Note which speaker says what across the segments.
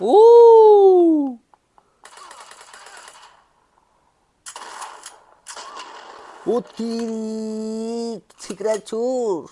Speaker 1: Uuu. Utki. Tekrar tur.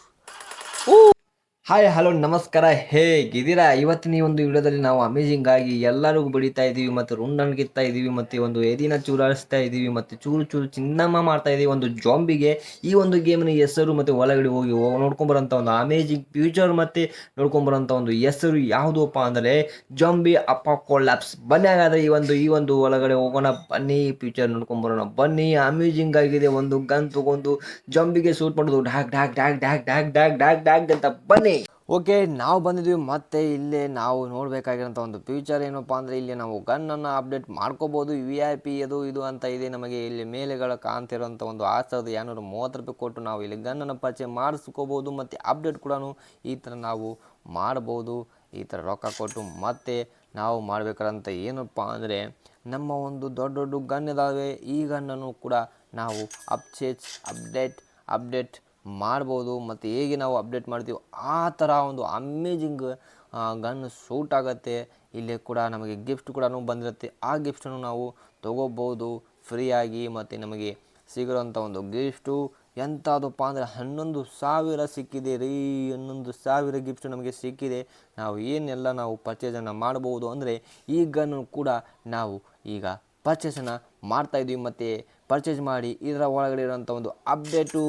Speaker 1: Hi hello ನಮಸ್ಕಾರ. ಹೇಗಿದ್ದೀರಾ? ಇವತ್ತಿನ ಈ ಒಂದು ವಿಡಿಯೋದಲ್ಲಿ ನಾವು ಅಮೇಜಿಂಗ್ ಆಗಿ ಎಲ್ಲರಿಗೂ ಬಡಿತಾ ಇದ್ದೀವಿ ಮತ್ತು ರುಂಡನ್ಗಿತ್ತಾ ಇದ್ದೀವಿ ಮತ್ತು ಒಂದು ಏದಿನ ಚೂರಾಡಿಸ್ತಾ ಇದ್ದೀವಿ ಮತ್ತು ಚೂರು ಚೂರು ಚಿನ್ನಮ್ಮ ಮಾಡ್ತಾ ಇದ್ದೀವಿ ಒಂದು ಜಾಂಬಿಗೆ ಈ ಒಂದು ಗೇಮಿನ ಹೆಸರು ಮತ್ತು ಒಳಗಡೆ ಹೋಗಿ ನೋಡ್ಕೊಂಬರೋಂಥ ಒಂದು ಅಮೇಜಿಂಗ್ ಫ್ಯೂಚರ್ ಮತ್ತು ನೋಡ್ಕೊಂಬರೋಂಥ ಒಂದು ಹೆಸರು ಯಾವುದಪ್ಪ ಅಂದರೆ ಜಾಂಬಿ ಅಪ್ಪ ಕೊಲ್ಯಾಪ್ಸ್ ಬನ್ನಿ ಹಾಗಾದರೆ ಈ ಒಂದು ಈ ಒಂದು ಒಳಗಡೆ ಹೋಗೋಣ. ಬನ್ನಿ ಫ್ಯೂಚರ್ ನೋಡ್ಕೊಂಬರೋಣ. ಬನ್ನಿ ಅಮೇಜಿಂಗ್ ಆಗಿದೆ. ಒಂದು ಗನ್ ತಗೊಂಡು ಜಾಂಬಿಗೆ ಶೂಟ್ ಮಾಡೋದು. ಡಾಕ್ ಡಾಕ್ ಡ್ಯಾಕ್ ಡಾಕ್ ಡಾಕ್ ಡ್ಯಾಕ್ ಡ್ಯಾಕ್ ಡ್ಯಾಕ್ ಅಂತ ಬನ್ನಿ. ಓಕೆ, ನಾವು ಬಂದಿದ್ವಿ ಮತ್ತೆ ಇಲ್ಲೇ ನಾವು ನೋಡಬೇಕಾಗಿರೋಂಥ ಒಂದು ಫ್ಯೂಚರ್ ಏನಪ್ಪ ಅಂದರೆ ಇಲ್ಲಿ ನಾವು ಗನ್ನನ್ನು ಅಪ್ಡೇಟ್ ಮಾಡ್ಕೋಬೋದು ವಿ ಐ ಪಿ ಅದು ಇದು ಅಂತ ಇದೆ ನಮಗೆ ಇಲ್ಲಿ ಮೇಲೆಗಳ ಕಾಣ್ತಿರೋಂಥ ಒಂದು ಆರು ಸಾವಿರದ ಎರಡುನೂರ ಮೂವತ್ತು ರೂಪಾಯಿ ಕೊಟ್ಟು ನಾವು ಇಲ್ಲಿ ಗನ್ನನ್ನು ಪರಿಚಯ ಮಾಡಿಸ್ಕೋಬೋದು, ಮತ್ತು ಅಪ್ಡೇಟ್ ಕೂಡ ಈ ಥರ ನಾವು ಮಾಡ್ಬೋದು, ಈ ಥರ ರೊಕ್ಕ ಕೊಟ್ಟು ಮತ್ತೆ ನಾವು ಮಾಡಬೇಕಾದಂಥ ಏನಪ್ಪ ಅಂದರೆ ನಮ್ಮ ಒಂದು ದೊಡ್ಡ ದೊಡ್ಡ ಗನ್ ಇದ್ದಾವೆ ಈ ಗನ್ನನ್ನು ಕೂಡ ನಾವು ಅಪ್ಚೇಜ್ ಅಪ್ಡೇಟ್ ಅಪ್ಡೇಟ್ ಮಾಡ್ಬೋದು ಮತ್ತು ಹೇಗೆ ನಾವು ಅಪ್ಡೇಟ್ ಮಾಡ್ತೀವಿ ಆ ಥರ ಒಂದು ಅಮೇಜಿಂಗ್ ಗನ್ ಸೂಟ್ ಆಗುತ್ತೆ. ಇಲ್ಲಿ ಕೂಡ ನಮಗೆ ಗಿಫ್ಟ್ ಕೂಡ ಬಂದಿರುತ್ತೆ. ಆ ಗಿಫ್ಟನ್ನು ನಾವು ತೊಗೋಬೋದು ಫ್ರೀಯಾಗಿ ಮತ್ತು ನಮಗೆ ಸಿಗಿರೋಂಥ ಒಂದು ಗಿಫ್ಟು ಎಂಥದಪ್ಪ ಅಂದರೆ ಹನ್ನೊಂದು ಸಾವಿರ ಸಿಕ್ಕಿದೆ ರೀ. ಹನ್ನೊಂದು ಸಾವಿರ ಗಿಫ್ಟ್ ನಮಗೆ ಸಿಕ್ಕಿದೆ. ನಾವು ಏನೆಲ್ಲ ನಾವು ಪರ್ಚೇಸನ್ನು ಮಾಡ್ಬೋದು ಅಂದರೆ ಈ ಗನ್ನು ಕೂಡ ನಾವು ಈಗ ಪರ್ಚೇಸನ್ನು ಮಾಡ್ತಾಯಿದ್ದೀವಿ ಮತ್ತು ಪರ್ಚೇಸ್ ಮಾಡಿ ಇದರ ಒಳಗಡೆ ಇರೋಂಥ ಒಂದು ಅಪ್ಡೇಟು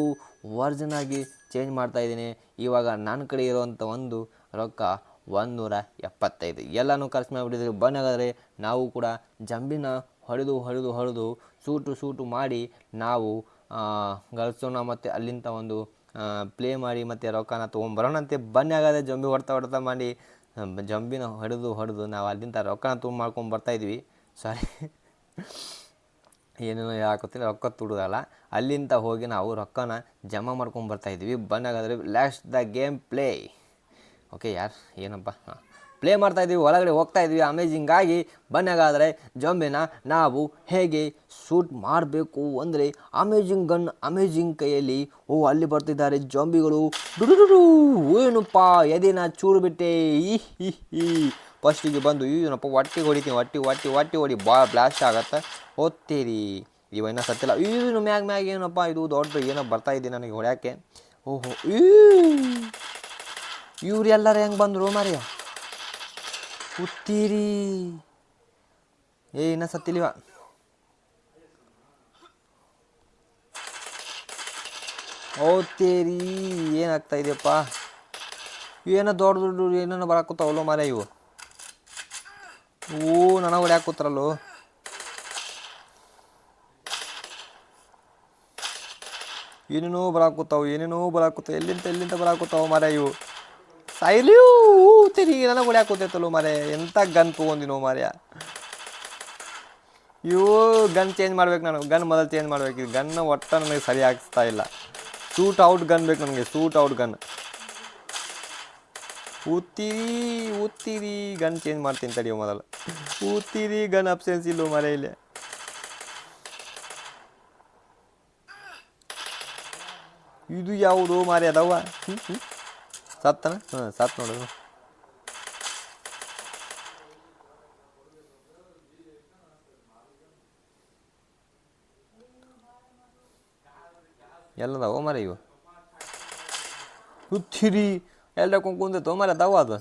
Speaker 1: ವರ್ಜನ್ ಆಗಿ ಚೇಂಜ್ ಮಾಡ್ತಾ ಇದ್ದೀನಿ. ಇವಾಗ ನನ್ನ ಕಡೆ ಇರುವಂಥ ಒಂದು ರೊಕ್ಕ ಒಂದುನೂರ ಎಪ್ಪತ್ತೈದು ಎಲ್ಲನೂ ಖರ್ಚು ಮಾಡಿಬಿಟ್ಟಿದ್ರೆ ಬನ್ನಾಗಾದರೆ ನಾವು ಕೂಡ ಜಂಬಿನ ಹೊಡೆದು ಹೊಡೆದು ಹೊಡೆದು ಸೂಟು ಸೂಟು ಮಾಡಿ ನಾವು ಗಳಿಸೋಣ ಮತ್ತು ಅಲ್ಲಿಂದ ಒಂದು ಪ್ಲೇ ಮಾಡಿ ಮತ್ತು ರೊಕ್ಕನ ಬನ್ನಿ ಆಗಾದ್ರೆ ಜಂಬಿ ಹೊಡ್ತಾ ಹೊಡ್ತಾ ಮಾಡಿ, ಜಂಬಿನ ಹೊಡೆದು ಹೊಡೆದು ನಾವು ಅಲ್ಲಿಂದ ರೊಕ್ಕನ ತುಂಬ ಮಾಡ್ಕೊಂಡು ಬರ್ತಾಯಿದ್ವಿ ಸಾರಿ ಏನೇನೋ ಹಾಕೋತೀನಿ ರೊಕ್ಕ ತುಡುದಲ್ಲ. ಅಲ್ಲಿಂದ ಹೋಗಿ ನಾವು ರೊಕ್ಕನ ಜಮಾ ಮಾಡ್ಕೊಂಡು ಬರ್ತಾಯಿದ್ವಿ ಬಂದಾಗಾದ್ರೆ last the game play okay ಯಾರು? ಏನಪ್ಪ? ಪ್ಲೇ ಮಾಡ್ತಾ ಇದ್ವಿ, ಒಳಗಡೆ ಹೋಗ್ತಾ ಇದ್ವಿ. ಅಮೇಜಿಂಗ್ ಆಗಿ ಬನ್ನಾಗಾದರೆ ಜೊಂಬೆನ ನಾವು ಹೇಗೆ ಶೂಟ್ ಮಾಡಬೇಕು ಅಂದರೆ ಅಮೇಜಿಂಗ್ ಗನ್ ಅಮೇಜಿಂಗ್ ಕೈಯಲ್ಲಿ, ಓ, ಅಲ್ಲಿ ಬರ್ತಿದ್ದಾರೆ ಜೊಂಬಿಗಳು. ಏನಪ್ಪ, ಎದಿನ ಚೂರು ಬಿಟ್ಟೆ ಈ ಹಿ ಹಿ. ಫಸ್ಟಿಗೆ ಬಂದು ಏನಪ್ಪ ಹೊಟ್ಟೆಗೆ ಹೊಡಿತೀನಿ, ಹೊಟ್ಟಿ ಹೊಟ್ಟಿ, ಹೊಟ್ಟೆ ಹೊಡಿ. ಬಾ ಬ್ಲಾಸ್ಟ್ ಆಗತ್ತೆ. ಓದ್ತೀರಿ ಇವ ಸತ್ತಿಲ್ಲ. ಇವನು ಮ್ಯಾಗ ಮ್ಯಾಗ ಏನಪ್ಪ ಇದು ದೊಡ್ಡ ಏನೋ ಬರ್ತಾ ಇದೆ ನನಗೆ ಹೊಡ್ಯಾಕೆ. ಓಹೋ ಇವ್ರು ಎಲ್ಲರೂ ಹೆಂಗೆ ಬಂದರು ಮಾರಿಯ ಕೂತೀರಿ. ಏ, ಇನ್ನ ಸತ್ತಿಲ್ವ ಓದ್ತೀರಿ ಏನಾಗ್ತಾ ಇದೆಯಪ್ಪ? ಏನೋ ದೊಡ್ಡ ದೊಡ್ಡ ಏನೋ ಬರಾಕತ್ತಾವಲ್ಲೋ ಮಾರ ಇವು. ಓ ನನಗೆ ಹೊಡ್ಯಾಕೂತ್ರಲ್ಲೋ ಏನೇನೋ ಬರಾಕೂತಾವು ಏನೇನೋ ಬರಾಕೂತಾವ ಎಲ್ಲಿಂದ ಎಲ್ಲಿಂದ ಬರಾಕೂತಾವ ಮಾರ ಇವು? ಸಾಯ್ಲಿಯೂ ತಿರುಗಿ ನನಗೆ ಹೊಡ್ಯಾಕೂತೈತಲ್ಲೋ ಮಾರೆ ಎಂಥ ಗನ್ ತೊಗೊಂದಿನೋ ಮಾರ್ಯ ಇವು ಗನ್ ಚೇಂಜ್ ಮಾಡ್ಬೇಕು ನಾನು, ಗನ್ ಮೊದಲು ಚೇಂಜ್ ಮಾಡ್ಬೇಕು. ಗನ್ ಒಟ್ಟ ನನಗೆ ಸರಿ ಆಗ್ತಾ ಇಲ್ಲ. ಸೂಟ್ ಔಟ್ ಗನ್ ಬೇಕು ನನಗೆ, ಸೂಟ್ ಔಟ್ ಗನ್. ಊತೀರಿ ಉತ್ತಿರಿ ಗನ್ ಚೇಂಜ್ ಮಾಡ್ತೀನಿ ತಡಿಯೋ ಮೊದಲು. ಉತ್ತಿರಿ ಗನ್ ಅಬ್ಸೆನ್ಸ್ ಇಲ್ಲೋ ಮರೆ ಇಲ್ಲಿ ಇದು ಯಾವುದು ಮಾರಿ ಅದಾವ? ಹ್ಞೂ ಹ್ಮ್. ಸತ್ತನ? ಹಾಂ ಸತ್ ನೋಡು. ಎಲ್ಲದಾವ ಮರ ಇವು? ಹುಚ್ಚಿರಿ ಎಲ್ಲ ಕುಂಕುಂದೈತೋ ಮರ ಅದು.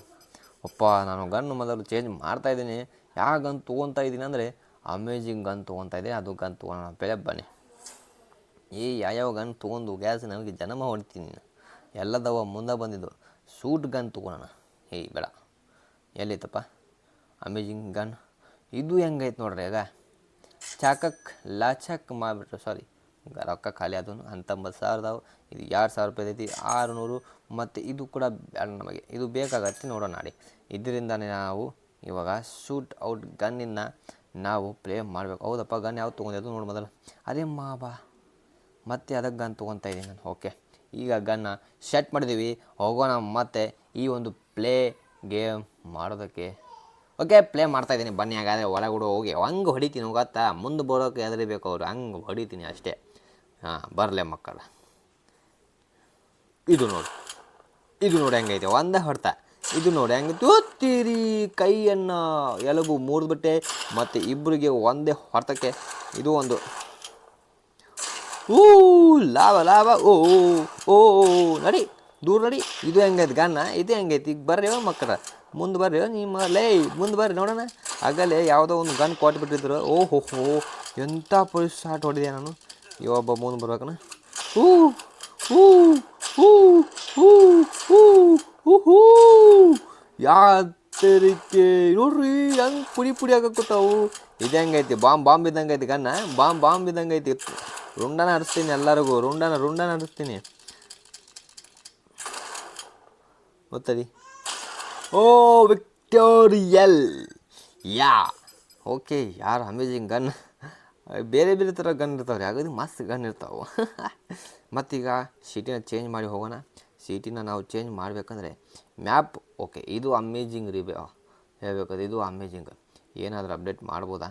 Speaker 1: ಅಪ್ಪ, ನಾನು ಗನ್ ಮೊದಲು ಚೇಂಜ್ ಮಾಡ್ತಾ ಇದ್ದೀನಿ. ಯಾವ ಗನ್ ತೊಗೊತಾ ಇದ್ದೀನಿ ಅಂದರೆ ಅಮೇಜಿಂಗ್ ಗನ್ ತೊಗೊತಾ ಇದ್ದೀನಿ ಅದು ಗನ್ ತೊಗೊಳೋಣ ಬೆಳೆ ಬನ್ನಿ. ಈ ಯಾವ್ಯಾವ ಗನ್ ತೊಗೊಂಡು ಗ್ಯಾಸ್ ನನಗೆ ಜನಮ ಹೊಡಿತೀನಿ ಎಲ್ಲದವ ಮುಂದೆ ಬಂದಿದ್ದು ಸೂಟ್ ಗನ್ ತೊಗೊಳೋಣ ಏಯ್ ಬೇಡ. ಎಲ್ಲಿತ್ತಪ್ಪ? Amazing gun. ಇದು ಹೆಂಗೈತೆ ನೋಡ್ರಿ ಈಗ ಚಾಕಕ್ ಲಾಚಕ್ ಮಾಡಿಬಿಟ್ರು ಸಾರಿ ರೊಕ್ಕ ಖಾಲಿ ಆದನು ಹತ್ತೊಂಬತ್ತು ಸಾವಿರದವು ಇದು ಎರಡು ಸಾವಿರ ರೂಪಾಯಿ ಐತಿ, ಆರುನೂರು ಮತ್ತು ಇದು ಕೂಡ ಬೇಡ ನಮಗೆ. ಇದು ಬೇಕಾಗತ್ತೆ ನೋಡೋಣ ನಾಡಿ ಇದರಿಂದನೇ ನಾವು ಇವಾಗ ಶೂಟ್ ಔಟ್ ಗನ್ನಿಂದ ನಾವು ಪ್ಲೇ ಮಾಡಬೇಕು. ಹೌದಪ್ಪ, ಗನ್ ಯಾವ್ದು ತೊಗೊಂಡೆ ಅದು ನೋಡಿ ಮೊದಲು. ಅದೇ ಮಾಬಾ ಮತ್ತೆ ಅದಕ್ಕೆ ಗನ್ ತೊಗೊತಾ ಇದ್ದೀನಿ ನಾನು. ಓಕೆ. ಈಗ ಗನ್ನ ಶೆಟ್ ಮಾಡಿದ್ದೀವಿ. ಹೋಗೋಣ ಮತ್ತೆ ಈ ಒಂದು ಪ್ಲೇ ಗೇಮ್ ಮಾಡೋದಕ್ಕೆ. ಓಕೆ, ಪ್ಲೇ ಮಾಡ್ತಾ ಇದ್ದೀನಿ. ಬನ್ನಿ ಹಾಗಾದರೆ ಒಳಗಡೆ ಹೋಗಿ. ಹಂಗೆ ಹೊಡಿತೀನಿ ಗೊತ್ತಾ ಮುಂದೆ ಬರೋಕೆ ಹೆದರಿಬೇಕು ಅವರು. ಹಂಗೆ ಹೊಡಿತೀನಿ ಅಷ್ಟೇ. ಹಾಂ ಬರಲೆ ಮಕ್ಕಳ. ಇದು ನೋಡಿ. ಇದು ನೋಡಿ ಹೆಂಗೈತೆ? ಒಂದೇ ಹೊಡ್ತ. ಇದು ನೋಡಿ ಹೆಂಗೆ ತೂತೀರಿ ಕೈಯನ್ನು ಎಲುಬು ಮುರಿದ್ಬಿಟ್ಟೆ ಮತ್ತು ಇಬ್ಬರಿಗೆ ಒಂದೇ ಹೊರತಕ್ಕೆ ಇದು ಒಂದು. ಊ ಲಾಭ ಲಾಭ. ಓ ಓ ಓ, ನಡಿ ದೂರ ನಡಿ. ಇದು ಹೆಂಗೈತೆ ಗನ್ನ ಇದು ಹೆಂಗೈತೆ? ಈಗ ಬರ್ರಿ ಮಕ್ಕಳ. ಮುಂದೆ ಬರ್ರಿ ನಿಮ್ಮ ಲೇ ಮುಂದೆ ಬರ್ರಿ ನೋಡೋಣ. ಆಗಲೇ ಯಾವುದೋ ಒಂದು ಗನ್ ಕೊಟ್ಬಿಟ್ಟಿದ್ರು. ಓಹೋ ಹೋ ಎಂಥ ಪೊಲೀಸ್ ಶಾಟ್ ಹೊಡೆದೆ ನಾನು. ಇವೊಬ್ಬ ಮುಂದೆ ಬರ್ಬೇಕನ ಹೂ ಹೂ ಹೂ ಹೂ ಹೂ ಹೂ ಹೂ ಯಾತರಿಕೆ ನೋಡ್ರಿ ಹೆಂಗೆ ಪುಡಿ ಪುಡಿ ಆಗಕ್ಕೊತಾವು ಇದು ಹೆಂಗೈತಿ ಬಾಂಬ್ ಬಾಂಬ್ ಇದ್ದಂಗೆ ಐತಿ ಗನ್ನ ಬಾಂಬ್ ಬಾಂಬ್ ಇದ್ದಂಗೆ ಐತಿ ರುಂಡನ ಹರಿಸ್ತೀನಿ ಎಲ್ಲರಿಗೂ ರುಂಡನ ರುಂಡನ ಹರಿಸ್ತೀನಿ ಗೊತ್ತದಿ ಓ ವಿಕ್ಟೋರಿಯಲ್ ಯಾ ಓಕೆ ಯಾರು ಅಮೇಜಿಂಗ್ ಗನ್ ಬೇರೆ ಬೇರೆ ಥರ ಗನ್ ಇರ್ತಾವೆ ರೀ ಹಾಗಾಗಿ ಮಸ್ತ್ ಗನ್ ಇರ್ತಾವೆ. ಮತ್ತೀಗ ಸಿಟಿನ ಚೇಂಜ್ ಮಾಡಿ ಹೋಗೋಣ. ಸಿಟಿನ ನಾವು ಚೇಂಜ್ ಮಾಡಬೇಕಂದ್ರೆ ಮ್ಯಾಪ್ ಓಕೆ ಇದು ಅಮೇಜಿಂಗ್ ರೀ ಹೇಳ್ಬೇಕಾದ್ರೆ ಇದು ಅಮೇಜಿಂಗ್ ಏನಾದರೂ ಅಪ್ಡೇಟ್ ಮಾಡ್ಬೋದಾ?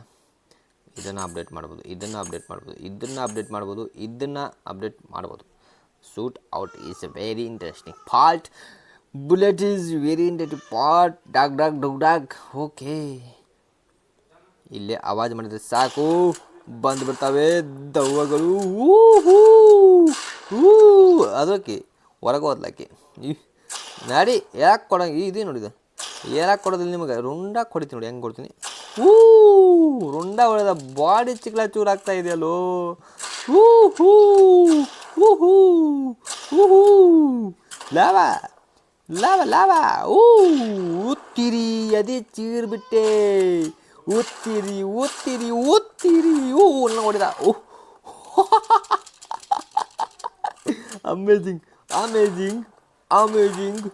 Speaker 1: ಇದನ್ನು ಅಪ್ಡೇಟ್ ಮಾಡ್ಬೋದು, ಇದನ್ನು ಅಪ್ಡೇಟ್ ಮಾಡ್ಬೋದು, ಇದನ್ನು ಅಪ್ಡೇಟ್ ಮಾಡ್ಬೋದು, ಇದನ್ನು ಅಪ್ಡೇಟ್ ಮಾಡ್ಬೋದು. Shoot out is a very interesting fault bullet is very interesting part dock ಡಾಕ್ ಡಾಕ್ ಡಾಕ್ ಓಕೆ ಇಲ್ಲೇ ಆವಾಜ್ ಮಾಡಿದ್ರೆ ಸಾಕು. ಬಂದ್ಬಿಡ್ತಾವೆ ದವ್ವಗಳು. ಹೂ ಹೂ ಹೂ ಅದಕ್ಕೆ ಹೊರಗೆ ಹೋದ್ಲಾಕೆ ಈ, ನಾಡಿ, ಯಾಕೆ ಕೊಡಂಗೆ ಇದೇ ನೋಡಿದ. ಯಾಕೆ ಕೊಡೋದಿಲ್ಲ ನಿಮಗೆ? ರುಂಡ ಕೊಡ್ತೀನಿ ನೋಡಿ, ಹೆಂಗೆ ಕೊಡ್ತೀನಿ. ಹೂ ರುಂಡ ಹೊಡೆದ ಬಾಡಿ ಚಿಕ್ಕಲ ಚೂರು ಆಗ್ತಾ ಇದೆಯಲ್ಲೋ ಹೂ ಹೂ ಹೂ ಹೂ ಹೂ. ಲಾವ ಲಾವ ಲಾವ. ಊ ತಿರಿ ಅದೇ ಚೀರ್ಬಿಟ್ಟೆ. ಉತ್ತಿರಿ ಉತ್ತಿರಿ ಉತ್ತಿರಿ ಓ ನೋಡಿದ. ಹೊಡೆದ ಓ. Amazing amazing amazing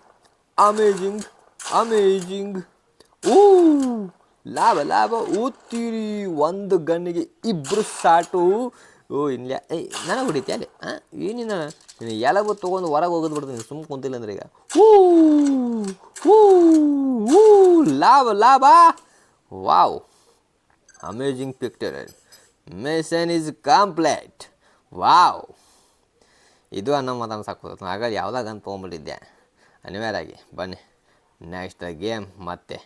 Speaker 1: amazing amazing ಊ. ಲಾಭ ಲಾಭ ಊತ್ತಿರಿ ಒಂದು ಗನ್ನಿಗೆ ಇಬ್ಬರು ಸಾಟು. ಓ ಇಲ್ಲ ಏಯ್ ನನಗೆ ಹೊಡಿತೀಯ ಅಲ್ಲಿ? ಹಾಂ ಏನಿನ? ನೀನು ಎಲಬು ತೊಗೊಂಡು ಹೊರಗೆ ಹೋಗೋದು ಬಿಡ್ತೀನಿ ಸುಮ್ಮನೆ ಕುಂತಿಲ್ಲ ಅಂದ್ರೆ ಈಗ. ಹೂ ಹೂ ಹೂ ಲಾಭ ಲಾಭ. Wow amazing picture Mission is complete wow ಇದು ಅನ್ನೋ ಮಾತನ್ನು ಸಾಕು ಹಾಗಾಗಿ ಯಾವುದಾಗ ಅಂತ ತೊಗೊಂಬಿಟ್ಟಿದ್ದೆ. ಅನಿವಾರ್ಯ ಆಗಿ. ಬನ್ನಿ. ನೆಕ್ಸ್ಟ್ ಗೇಮ್ ಮತ್ತೆ.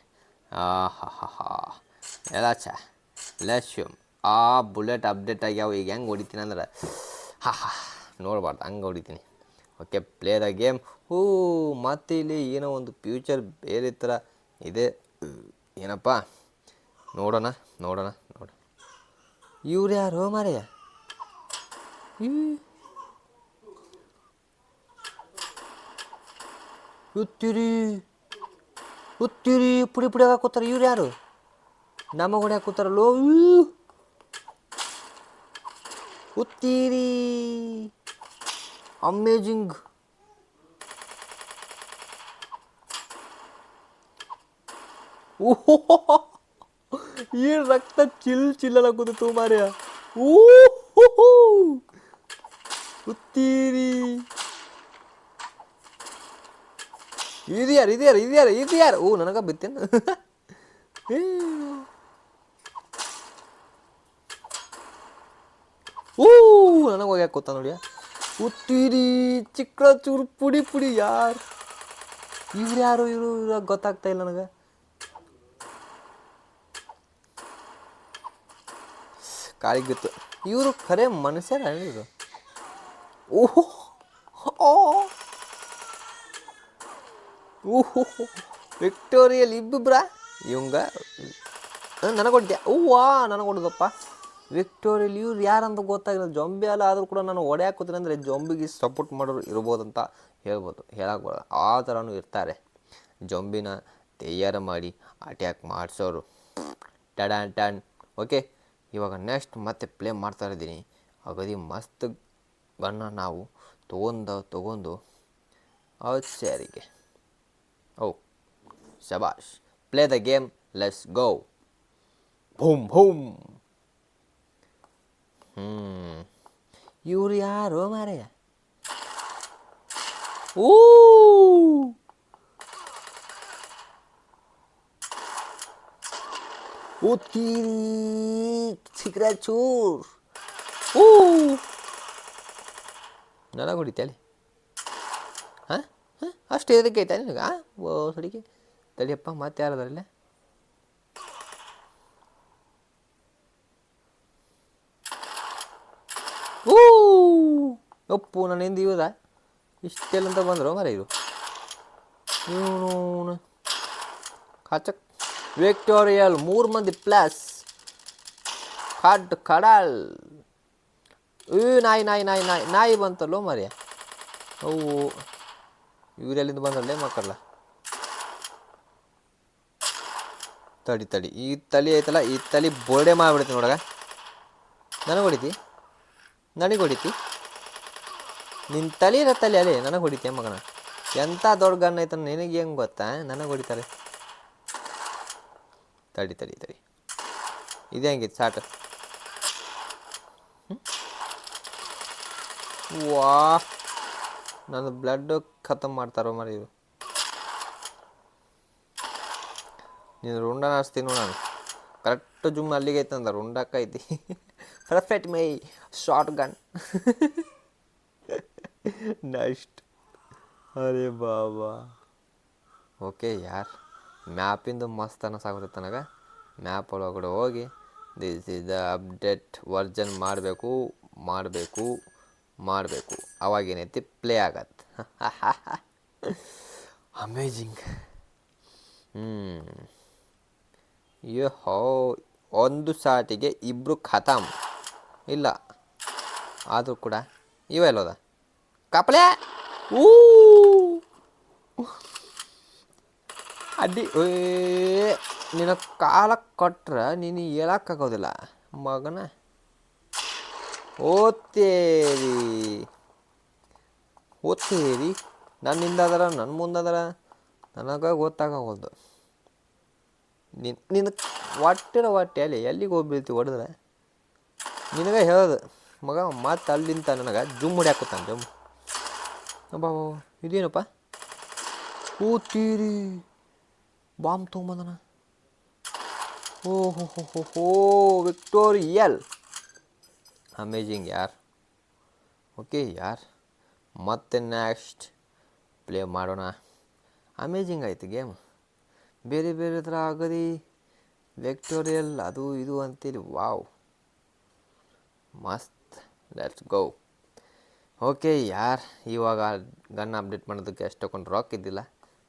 Speaker 1: ಎಲ್ಲ ಚ. ಲೆಶ್ಯೂಮ್ ಆ ಬುಲೆಟ್ ಅಪ್ಡೇಟ್ ಆಗ್ಯಾವ ಈಗ ಹೆಂಗೆ ಹೊಡಿತೀನಿ ಅಂದ್ರೆ ಹಾ ಹಾ ನೋಡ್ಬಾರ್ದು. ಹಂಗೆ ಹೊಡಿತೀನಿ. ಓಕೆ ಪ್ಲೇ ದ ಗೇಮ್ ಹೂ ಮತ್ತೆ ಇಲ್ಲಿ ಏನೋ ಒಂದು ಫ್ಯೂಚರ್ ಬೇರೆ ಥರ ಇದೆ. ಏನಪ್ಪ? ನೋಡೋಣ ನೋಡೋಣ, ನೋಡ. ಇವ್ರು ಯಾರು? ಮಾರೆಯ ಈ ಉತ್ತಿರಿ ಉತ್ತಿರಿ, ಪುಡಿ ಪುಡಿ ಹಾಕೋತಾರ. ಇವ್ರು ಯಾರು? ನಮ್ಮ ಹೊಡೆ ಹಾಕೋತಾರಲ್ಲೋ? ಉತ್ತೀರಿ. ಅಮೇಜಿಂಗ್ ಓಹೋ ಈ ರಕ್ತ ಚಿಲ್ ಚಿಲ್ಲಲ ಕೂತು ಮಾರ್ಯ ಓಹೋ ಉತ್ತೀರಿ ಇದು ಯಾರು ಇದು ಯಾರು ಇದು ಯಾರು ಇದು ಯಾರು ಓ ನನಗ ಬಿತ್ತೇನು. ಓ ನನಗೆ ಹೋಗ್ಯಾಕ ಗೊತ್ತಾ ನೋಡಿ ಉತ್ತೀರಿ ಚಿಕ್ಕ ಚೂರು ಪುಡಿ ಪುಡಿ ಯಾರು? ಇವ್ರು ಯಾರು ಇವ್ರು ಗೊತ್ತಾಗ್ತಾ ಇಲ್ಲ ನನಗೆ. ಕಾಲಿಗೆ ಬಿತ್ತು. ಇವರು ಖರೆ ಮನುಷ್ಯರ ಇವರು. ಓಹೋ ಓ ಓಹೋ ವಿಕ್ಟೋರಿಯಲ್ ಇಬ್ಬಿಬ್ರ? ಇವಂಗ ನನಗೆ ಹೂವಾ ನನಗೊಡ್ದಪ್ಪ. ನನಗೆ ಹೊಡೆದಪ್ಪ ವಿಕ್ಟೋರಿಯಲ್ ಇವ್ರು ಯಾರಂತ ಗೊತ್ತಾಗಿಲ್ಲ. ಜೊಂಬಿ ಅಲ್ಲ, ಆದರೂ ಕೂಡ ನಾನು ಹೊಡ್ಯಾಕೋತೀನಿ ಅಂದರೆ ಜೊಂಬಿಗೆ ಸಪೋರ್ಟ್ ಮಾಡೋರು ಇರ್ಬೋದಂತ ಹೇಳ್ಬೋದು ಹೇಳಕ್ಬೋದು ಆ ಥರನೂ ಇರ್ತಾರೆ. ಜೊಂಬಿನ ತಯಾರು ಮಾಡಿ ಅಟ್ಯಾಕ್ ಮಾಡಿಸೋರು. ಟಡಾನ್ ಟನ್ ಓಕೆ ಇವಾಗ ನೆಕ್ಸ್ಟ್ ಮತ್ತೆ ಪ್ಲೇ ಮಾಡ್ತಾ ಇದ್ದೀನಿ. ಅಗದಿ ಮಸ್ತ್ ಬಣ್ಣ ನಾವು ತೊಗೊಂಡು ತೊಗೊಂಡು ಔಚಾರಿಗೆ ಓ, ಶಬಾಷ್ play the game let's go boom boom. ಹ್ಞೂ ಇವ್ರು ಯಾರು ಮಾರಯ್ಯ ಓ ಓದ್ತೀರಿ ಸಿಕ್ರ ಚೂರ್ ಓ ನನಗೆ ಹೊಡಿತೇಳಿ ಹಾಂ ಹಾಂ ಅಷ್ಟು ಇದಕ್ಕೆ ಐತೆ ನಿನಗೆ? ಆ? ಓ ಸಡಿಗೆ ತಡಿಯಪ್ಪ ಮತ್ತೆ ಯಾರದಾರಲ್ಲ ಓ ಒಪ್ಪು ನನ್ನ ಹಿಂದೆ ಇವ್ದ? ಇಷ್ಟೆಲ್ಲ ಅಂತ ಬಂದರು ಮರ ಇದು ಇವನು ಕಾಚಕ್ ವಿಕ್ಟೋರಿಯಲ್ ಮೂರು ಮಂದಿ ಪ್ಲಸ್ ಕಡ್ ಕಡಲ್ ಈ ನಾಯಿ ನಾಯಿ ನಾಯಿ ನಾಯಿ ನಾಯಿ ಬಂತಲ್ಲೋ ಮರಿಯ ಅವು ಇವರೆಲ್ಲಿಂದ ಬಂದಲ್ಲೇ ಮಕ್ಕಳ ತಡಿ ತಡಿ. ಈ ತಲೆ ಐತಲ್ಲ, ಈ ತಲೆ ಬೋರ್ಡೆ ಮಾಡಿಬಿಡ್ತೀನಿ ನೋಡಗ. ನನಗೆ ಹೊಡಿತಿ? ನನಗೆ ಹೊಡಿತಿ? ನಿನ್ನ ತಲೆ ಇರೋ ತಲೆ ಅಲ್ಲೇ ನನಗೆ ಹೊಡಿತೀಯ ಮಗನ? ಎಂಥ ದೊಡ್ಡ ಗನ್ ಐತ ನಿನಗೆ ಹೆಂಗೆ ಗೊತ್ತಾ? ನನಗೆ ಹೊಡಿತಾರೆ. ತಡಿ ತಡಿ ತಡಿ. ಇದು ಹೆಂಗಿತ್ತು ಸಾಕು? ವಾ. ನನ್ನ ಬ್ಲಡ್ ಖತಮ್ ಮಾಡ್ತಾರೋ ಮರಿ ಇದು. ನೀನು ರುಂಡ ನಾಸ್ತೀನಿ ನಾನು. ಕರೆಕ್ಟ್ ಜುಮ್ ಅಲ್ಲಿಗೆ ಐತಂದ ರುಂಡಕ್ಕ ಐತಿ. Perfect my short gun next ಅರೆ ಬಾಬಾ. ಓಕೆ ಯಾರ್? ಮ್ಯಾಪಿಂದು ಮಸ್ತ್ ಅನಿಸಾಗುತ್ತೆ ನನಗೆ. ಮ್ಯಾಪ್ ಒಳಗಡೆ ಹೋಗಿ this is the update version ಮಾಡಬೇಕು ಮಾಡಬೇಕು ಮಾಡಬೇಕು. ಅವಾಗೇನೈತಿ ಪ್ಲೇ ಆಗತ್ತೆ. ಅಮೇಜಿಂಗ್ ಹ್ಞೂ ಹೋ ಒಂದು ಸಾಟಿಗೆ ಇಬ್ಬರು ಖತಮ್ ಇಲ್ಲ. ಆದರೂ ಕೂಡ ಇವೆಲ್ಲೋದ ಕಪಲೆ! ಊ! ಅಡ್ಡಿ, ಏ, ನಿನ್ನ ಕಾಲ ಕೊಟ್ರೆ ನೀನು ಹೇಳಕ್ಕಾಗೋದಿಲ್ಲ ಮಗನ, ಓದ್ತೇರಿ. ಓದ್ತೇರಿ? ನನ್ನಿಂದ ಅದರ ನನ್ನ ಮುಂದದರ ನನಗೆ ಗೊತ್ತಾಗೋದು ನಿನ್ ನಿನ್ನ ಒಟ್ಟಿರ ಹೊಟ್ಟೆ ಅಲ್ಲಿ ಎಲ್ಲಿಗೆ ಹೋಗ್ಬಿಡ್ತಿ ಹೊಡೆದ್ರೆ? ನಿನಗೆ ಹೇಳೋದು, ಮಗ, ಮತ್ತೆ ಅಲ್ಲಿಂದ ನನಗೆ ಜುಮ್ ಹೊಡ್ಯಾಕುತ್ತಾನೆ ಜುಮ್. ಅಬ್ಬಾ ಇದೇನಪ್ಪ? ಓದ್ತೀರಿ ಬಾಂಬ್ ತೊಗೊಂಬಂದನ. ಓ ಹೋ ಹೋ ಹೋ ಹೋ ವಿಕ್ಟೋರಿಯಲ್ ಅಮೇಜಿಂಗ್ ಯಾರ್. ಓಕೆ ಯಾರ್. ಮತ್ತೆ ನೆಕ್ಸ್ಟ್ ಪ್ಲೇ ಮಾಡೋಣ. ಅಮೇಜಿಂಗ್ ಆಯ್ತು ಗೇಮ್ ಬೇರೆ ಬೇರೆ ಥರ ಆಗದಿ ವಿಕ್ಟೋರಿಯಲ್ ಅದು ಇದು ಅಂತೀರಿ. ವಾವ್ ಮಸ್ತ್ ಲೆಟ್ಸ್ ಗೋ ಓಕೆ ಯಾರ್, ಇವಾಗ ಗನ್ ಅಪ್ಡೇಟ್ ಮಾಡೋದಕ್ಕೆ ಅಷ್ಟೊಂದು ರಾಕ್ ಇದ್ದಿಲ್ಲ.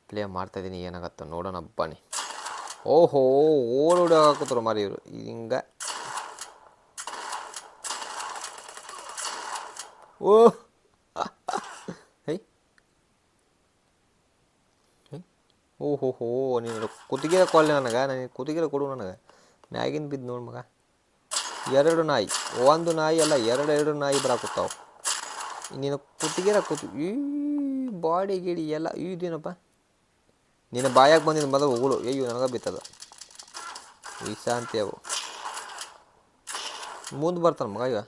Speaker 1: ಪ್ಲೇ ಮಾಡ್ತಾಯಿದ್ದೀನಿ ಏನಾಗತ್ತೆ ನೋಡೋಣ, ಬನ್ನಿ. ಓಹೋ, ಓಡೋಡಿ ಹಾಕುತ್ತಾರೆ ಮಾರಿ ಇವರು. ಹಿಂಗೆ. ಓ. ಓಹೋ ಹೋ. ನೀನು ಕುತ್ತಿಗೆ ಕೊಲ್ಲ ನನಗೆ ನನಗೆ ಕುತ್ತಿಗೆ ಕೊಡು ನನಗೆ. ಮ್ಯಾಗಿನ ಬಿದ್ದು ನೋಡಿ ಮಗ. ಎರಡು ನಾಯಿ, ಒಂದು ನಾಯಿ ಅಲ್ಲ, ಎರಡು ಎರಡು ನಾಯಿ ಬರಾಕುತ್ತಾವ. ನೀನು ಕುತ್ತಿಗೆರ ಕೂತು, ಈ ಬಾಡಿ ಗಿಡಿ ಎಲ್ಲ ಇದೇನಪ್ಪ ನಿನ್ನ ಬಾಯಾಗ ಬಂದಿದ್ದು ಮೊದಲು ಉಗುಳು ಅಯ್ಯೋ, ನನಗೆ ಬಿತ್ತದ. ವಿಶಾಂತಿ ಅವು. ಮುಂದೆ ಬರ್ತಾನೆ ಮಗ ಈಗ.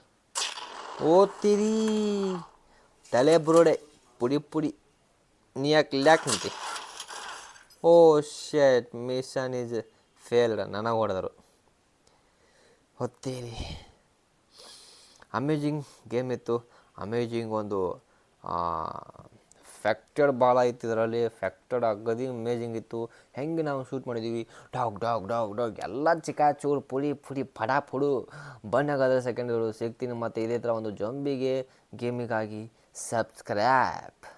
Speaker 1: ಓದ್ತೀರಿ. ತಲೆ ಬ್ರೋಡೆ, ಪುಡಿ ಪುಡಿ. ನೀ ಯಾಕೆ ಲ್ಯಾಕ್ ನಿಂತಿ? Oh sheet mission is failed ನನಗೆ ಹೊಡೆದರು. ಹೊತ್ತೀರಿ. ಅಮೇಜಿಂಗ್ ಗೇಮ್ ಇತ್ತು. ಅಮೇಜಿಂಗ್ ಒಂದು ಫ್ಯಾಕ್ಟರ್ಡ್ ಭಾಳ ಇತ್ತು ಇದರಲ್ಲಿ ಫ್ಯಾಕ್ಟರ್ಡ್ ಅಗದಿ ಅಮೇಜಿಂಗ್ ಇತ್ತು. ಹೆಂಗೆ ನಾವು ಶೂಟ್ ಮಾಡಿದ್ದೀವಿ ಡಾಗ್ ಡಾಗ್ ಡಾಗ್ ಡಾಗ್. ಎಲ್ಲ ಚಿಕಾಚೂರು, ಪುಡಿ ಪುಡಿ, ಪಡ, ಪುಡು. ಬಣ್ಣಗಾದ ಸೆಕೆಂಡ್ಗಳು ಸಿಗ್ತೀನಿ ಮತ್ತು ಇದೇ ಥರ ಒಂದು ಜಂಬಿಗೆ ಗೇಮಿಗಾಗಿ ಸಬ್ಸ್ಕ್ರೈಬ್